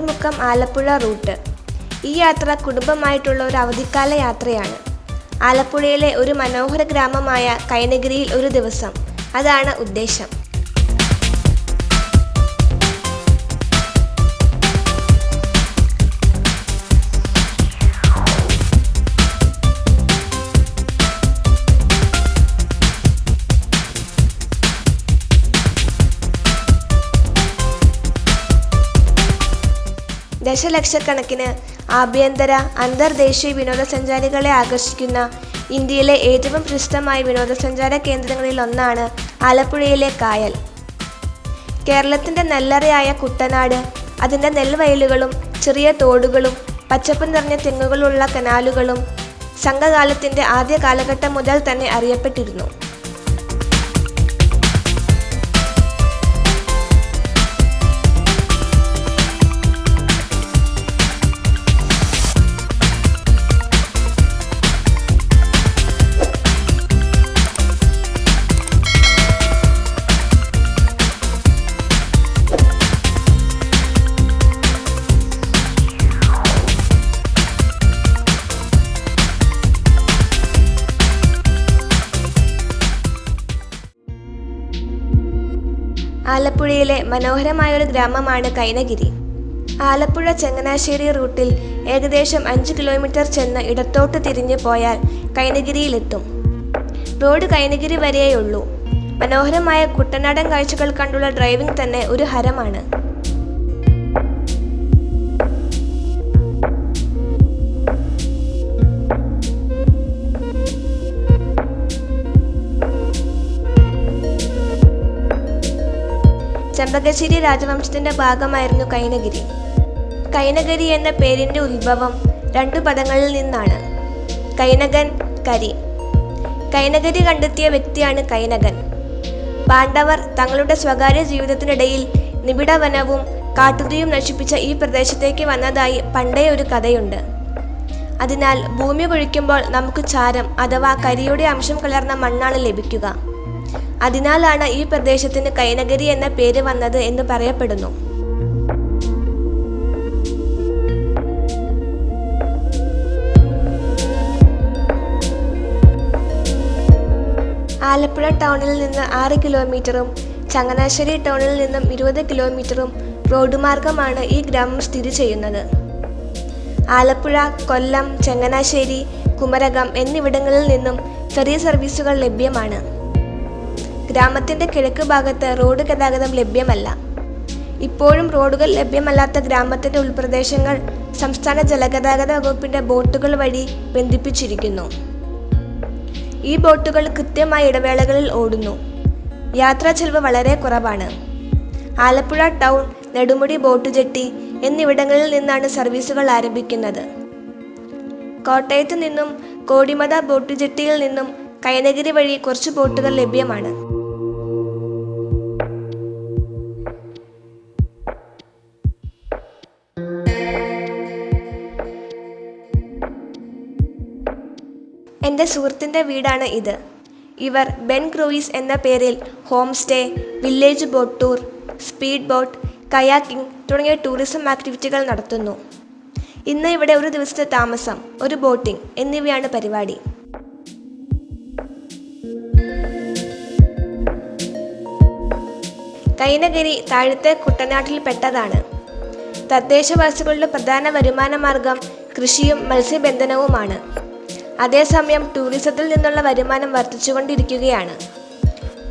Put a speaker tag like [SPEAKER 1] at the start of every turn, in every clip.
[SPEAKER 1] Mukkam Alappuzha root. ഈ യാത്ര കുടുംബമായിട്ടുള്ള ഒരു അവധിക്കാല യാത്രയാണ്. ആലപ്പുഴയിലെ ഒരു മനോഹര ഗ്രാമമായ കൈനഗിരിയിൽ ഒരു ദിവസം. അതാണ് ഉദ്ദേശം. ദശലക്ഷക്കണക്കിന് ആഭ്യന്തര അന്തർദേശീയ വിനോദസഞ്ചാരികളെ ആകർഷിക്കുന്ന ഇന്ത്യയിലെ ഏറ്റവും പ്രശസ്തമായ വിനോദസഞ്ചാര കേന്ദ്രങ്ങളിൽ ഒന്നാണ് ആലപ്പുഴയിലെ കായൽ. കേരളത്തിന്റെ നെല്ലറയായ കുട്ടനാട് അതിന്റെ നെൽവയലുകളും ചെറിയ തോടുകളും പച്ചപ്പ് നിറഞ്ഞ തെങ്ങുകളുള്ള കനാലുകളും സംഘകാലത്തിന്റെ ആദ്യ കാലഘട്ടം മുതൽ തന്നെ അറിയപ്പെട്ടിരുന്നു. ആലപ്പുഴയിലെ മനോഹരമായ ഒരു ഗ്രാമമാണ് കൈനഗിരി. ആലപ്പുഴ ചങ്ങനാശ്ശേരി റൂട്ടിൽ ഏകദേശം അഞ്ച് കിലോമീറ്റർ ചെന്ന് ഇടത്തോട്ട് തിരിഞ്ഞു പോയാൽ കൈനഗിരിയിലെത്തും. റോഡ് കൈനഗിരി വരെയേ ഉള്ളൂ. മനോഹരമായ കുട്ടനാടൻ കാഴ്ചകൾ കണ്ടുള്ള ഡ്രൈവിംഗ് തന്നെ ഒരു ഹരമാണ്. ചെമ്പകശ്ശേരി രാജവംശത്തിന്റെ ഭാഗമായിരുന്നു കൈനഗിരി. കൈനഗരി എന്ന പേരിന്റെ ഉത്ഭവം രണ്ടു പദങ്ങളിൽ നിന്നാണ്. കൈനകൻ കരി. കൈനഗരി കണ്ടെത്തിയ വ്യക്തിയാണ് കൈനകൻ പാണ്ഡവർ തങ്ങളുടെ സ്വകാര്യ ജീവിതത്തിനിടയിൽ നിബിഡ വനവും കാട്ടുതീയും നശിപ്പിച്ച ഈ പ്രദേശത്തേക്ക് വന്നതായി പണ്ടേ ഒരു കഥയുണ്ട്. അതിനാൽ ഭൂമി കുഴിക്കുമ്പോൾ നമുക്ക് ചാരം അഥവാ കരിയുടെ അംശം കലർന്ന മണ്ണാണ് ലഭിക്കുക. അതിനാലാണ് ഈ പ്രദേശത്തിന് കൈനഗരി എന്ന പേര് വന്നത് എന്ന് പറയപ്പെടുന്നു. ആലപ്പുഴ ടൗണിൽ നിന്ന് ആറ് കിലോമീറ്ററും ചങ്ങനാശ്ശേരി ടൗണിൽ നിന്നും ഇരുപത് കിലോമീറ്ററും റോഡ് മാർഗമാണ് ഈ ഗ്രാമം സ്ഥിതി ചെയ്യുന്നത്. ആലപ്പുഴ കൊല്ലം ചങ്ങനാശ്ശേരി കുമരകം എന്നിവിടങ്ങളിൽ നിന്നും ചെറിയ സർവീസുകൾ ലഭ്യമാണ്. ഗ്രാമത്തിന്റെ കിഴക്ക് ഭാഗത്ത് റോഡ് ഗതാഗതം ലഭ്യമല്ല. ഇപ്പോഴും റോഡുകൾ ലഭ്യമല്ലാത്ത ഗ്രാമത്തിന്റെ ഉൾപ്രദേശങ്ങൾ സംസ്ഥാന ജലഗതാഗത വകുപ്പിന്റെ ബോട്ടുകൾ വഴി ബന്ധിപ്പിച്ചിരിക്കുന്നു. ഈ ബോട്ടുകൾ കൃത്യമായ ഇടവേളകളിൽ ഓടുന്നു. യാത്രാ ചെലവ് വളരെ കുറവാണ്. Alappuzha town Nedumudi boat jetty എന്നിവിടങ്ങളിൽ നിന്നാണ് സർവീസുകൾ ആരംഭിക്കുന്നത്. കോട്ടയത്ത് നിന്നും കോടിമത ബോട്ട് ജെട്ടിയിൽ നിന്നും കൈനഗിരി വഴി കുറച്ച് ബോട്ടുകൾ ലഭ്യമാണ്. എന്റെ സുഹൃത്തിന്റെ വീടാണ് ഇത്. ഇവർ ബെൻ ക്രൂയിസ് എന്ന പേരിൽ home stay village boat tour speed boat kayaking തുടങ്ങിയ ടൂറിസം ആക്ടിവിറ്റികൾ നടത്തുന്നു. ഇന്ന് ഇവിടെ ഒരു ദിവസത്തെ താമസം ഒരു ബോട്ടിംഗ് എന്നിവയാണ് പരിപാടി. കൈനഗിരി താഴത്തെ കുട്ടനാട്ടിൽ പെട്ടതാണ്. തദ്ദേശവാസികളുടെ പ്രധാന വരുമാന മാർഗം കൃഷിയും മത്സ്യബന്ധനവുമാണ്. അതേസമയം ടൂറിസത്തിൽ നിന്നുള്ള വരുമാനം വർദ്ധിച്ചുകൊണ്ടിരിക്കുകയാണ്.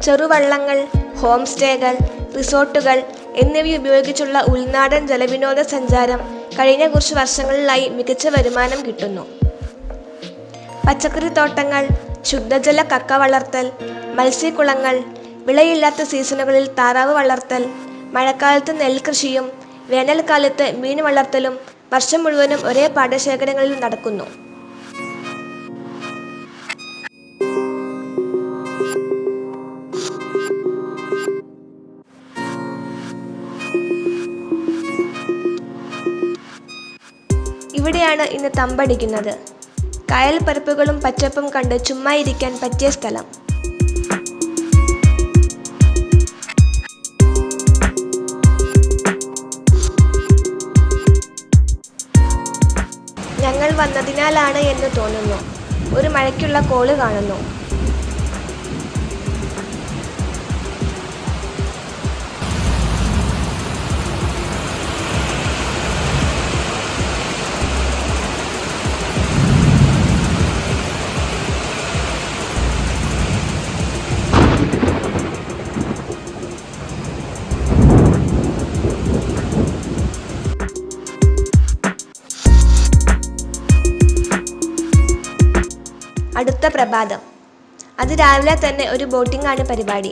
[SPEAKER 1] ചെറുവള്ളങ്ങൾ ഹോം സ്റ്റേകൾ റിസോർട്ടുകൾ എന്നിവ ഉപയോഗിച്ചുള്ള ഉൾനാടൻ ജലവിനോദ സഞ്ചാരം കഴിഞ്ഞ കുറച്ച് വർഷങ്ങളിലായി മികച്ച വരുമാനം കിട്ടുന്നു. പച്ചക്കറിത്തോട്ടങ്ങൾ ശുദ്ധജല കക്ക വളർത്തൽ മത്സ്യക്കുളങ്ങൾ വിളയില്ലാത്ത സീസണുകളിൽ താറാവ് വളർത്തൽ മഴക്കാലത്ത് നെൽകൃഷിയും വേനൽക്കാലത്ത് മീൻ വളർത്തലും വർഷം മുഴുവനും ഒരേ പാടശേഖരങ്ങളിൽ നടക്കുന്നു. ഇവിടെയാണ് ഇന്ന് തമ്പടിക്കുന്നത്? കയൽപ്പരപ്പുകളും പച്ചപ്പും കണ്ട് ചുമ്മാ ഇരിക്കാൻ പറ്റിയ സ്ഥലം. ഞങ്ങൾ വന്നതിനാലാണ് എന്ന് തോന്നുന്നു. ഒരു മഴയ്ക്കുള്ള കോൾ കാണുന്നു. അടുത്ത പ്രഭാതം. അത് രാവിലെ തന്നെ ഒരു ബോട്ടിംഗ് ആണ് പരിപാടി.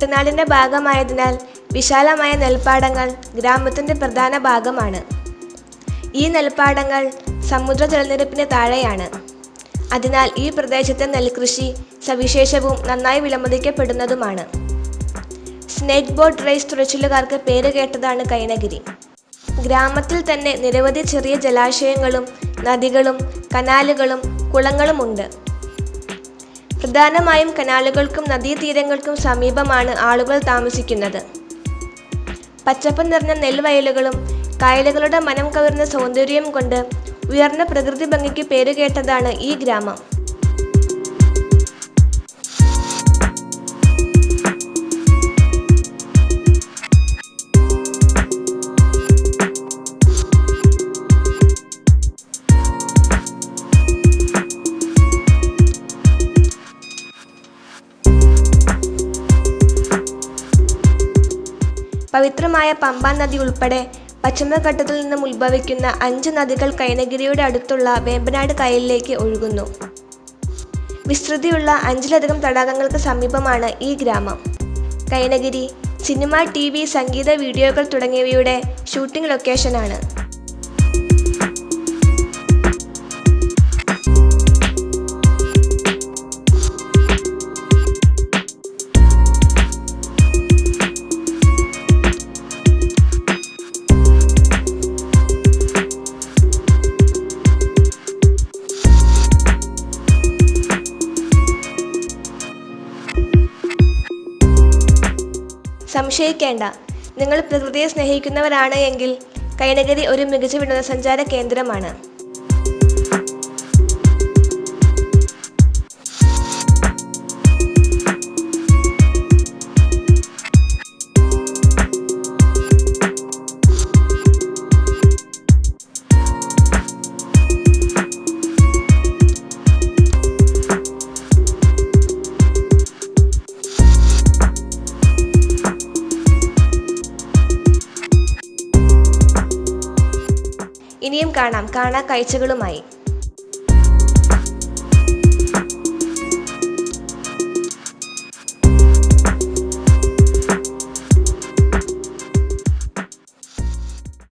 [SPEAKER 1] കുട്ടനാടിന്റെ ഭാഗമായതിനാൽ വിശാലമായ നെൽപ്പാടങ്ങൾ ഗ്രാമത്തിന്റെ പ്രധാന ഭാഗമാണ്. ഈ നെൽപ്പാടങ്ങൾ സമുദ്ര ജലനിരപ്പിന് താഴെയാണ്. അതിനാൽ ഈ പ്രദേശത്തെ നെൽകൃഷി സവിശേഷവും നന്നായി വിലമതിക്കപ്പെടുന്നതുമാണ്. സ്നേക്ക് ബോട്ട് റേസ് തുഴച്ചിലുകാർക്ക് പേര് കേട്ടതാണ് കൈനഗിരി. ഗ്രാമത്തിൽ തന്നെ നിരവധി ചെറിയ ജലാശയങ്ങളും നദികളും കനാലുകളും കുളങ്ങളുമുണ്ട്. പ്രധാനമായും കനാലുകൾക്കും നദീതീരങ്ങൾക്കും സമീപമാണ് ആളുകൾ താമസിക്കുന്നത്. പച്ചപ്പ് നിറഞ്ഞ നെൽവയലുകളും കായലുകളുടെ മനം കവർന്ന സൗന്ദര്യം കൊണ്ട് ഉയർന്ന പ്രകൃതി ഭംഗിക്ക് പേരുകേട്ടതാണ് ഈ ഗ്രാമം. പവിത്രമായ പമ്പാ നദി ഉൾപ്പെടെ പശ്ചിമഘട്ടത്തിൽ നിന്നും ഉത്ഭവിക്കുന്ന അഞ്ച് നദികൾ കൈനഗിരിയുടെ അടുത്തുള്ള വേമ്പനാട് കായലിലേക്ക് ഒഴുകുന്നു. വിസ്തൃതിയുള്ള അഞ്ചിലധികം തടാകങ്ങൾക്ക് സമീപമാണ് ഈ ഗ്രാമം. കൈനഗിരി സിനിമ ടി വി സംഗീത വീഡിയോകൾ തുടങ്ങിയവയുടെ ഷൂട്ടിംഗ് ലൊക്കേഷനാണ്. സംശയിക്കേണ്ട. നിങ്ങൾ പ്രകൃതിയെ സ്നേഹിക്കുന്നവരാണ് എങ്കിൽ കൈനഗരി ഒരു മികച്ച വിനോദസഞ്ചാര കേന്ദ്രമാണ്. ഇനിയും കാണാം. കാണാ കാഴ്ചകളുമായി.